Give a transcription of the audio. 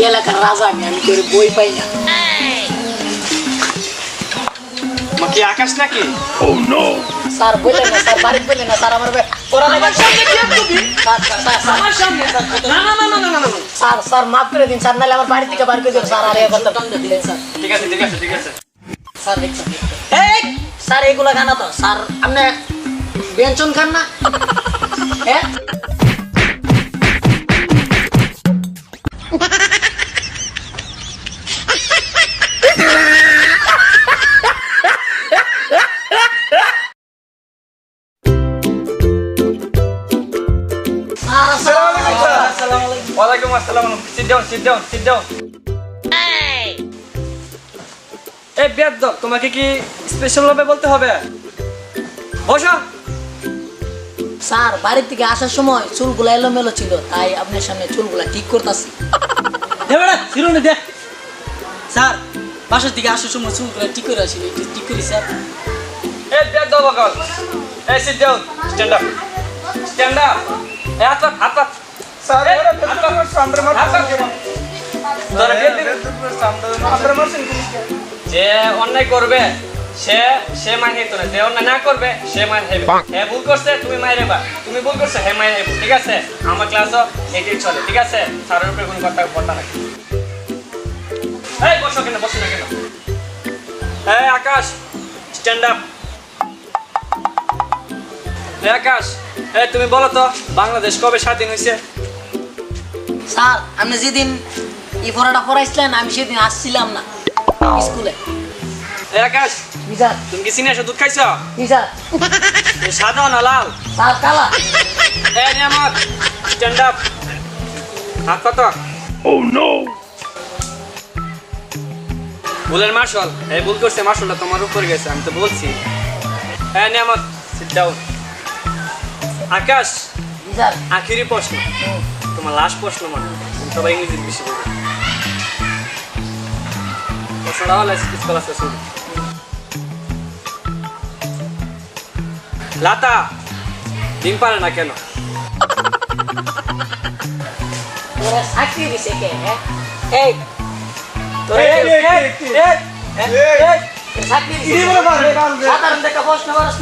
এলাকার রাজা আমি আমি তোর বই পাই না। কি আকাশ নাকি? স্যার বললেন না স্যার বাড়ি বললেন না স্যার আমার বে- ওরা নাকি- স্যার, স্যার, স্যার, স্যার, আমার সামনে? না না না না না না না স্যার স্যার মাফ করে দিন স্যার নাহলে আমার বাড়ি থেকে বার করে দিন স্যার আর এখন তো দিলেন স্যার। ঠিক আছে ঠিক আছে ঠিক আছে। স্যার দেখছেন এই স্যার এগুলো খান তো স্যার আপনি ব্যঞ্জন খান না? হ্যাঁ? ওয়ালাইকুম আসসালাম। Sit down sit down sit down এই বেদ তোমাকে কি স্পেশাল ভাবে বলতে হবে? বসো। স্যার বাড়ি থেকে আসার সময় চুলগুলা এলোমেলো ছিল তাই আপনার সামনে চুলগুলা ঠিক করতেছি। হিরোনে দে স্যার বাসার দিকে আসার সময় চুলগুলো ঠিক করে আসি ঠিক করি স্যার। এই বেদ বকল। এই sit down stand up stand up যে অন্যায় করবে সে সে মাই হেতো না যে অন্যায় না করবে সে মাই হেবে হে ভুল করছে তুমি মাই হেবা তুমি ভুল করছে হে মাই হেবো ঠিক আছে? আমার ক্লাসও এটাই চলে ঠিক আছে? স্যারের উপরে কোনো কথা কথা নাই এই বসো কেন বসো না কেন এই আকাশ স্ট্যান্ড আপ এই আকাশ। এই তুমি বলো তো বাংলাদেশ কবে স্বাধীন হয়েছে স্যার আপনি যেদিন এই পড়াটা পড়াইছিলেন আমি সেদিন আসছিলাম না স্কুলে। এই আকাশ জি স্যার? তুমি কি চিনি দুধ খাইছ? জি স্যার? এই সাদা না লাল? স্যার কালা। এই নিয়ামত স্ট্যান্ড আপ হাত কত? ভুলের মার্শাল এই ভুল করছে মার্শালটা তোমার উপর গেছে আমি তো বলছি। হ্যাঁ নিয়ামত সিট ডাউন আকাশ জি স্যার আখিরি প্রশ্ন তোমার লাস্ট প্রশ্ন মানে তুমি সবাই ইংরেজি বেশি বলবে প্রশ্নটা হলো স্কুল আছে শুরু লাতা ডিম পারে না কেন তোরা চাকরি দিছে কে হ্যাঁ এই তোরা এই, কে- এই, এই, এই, এই, এই, চাকরি দিছে সাধারণ দেখা প্রশ্ন করছ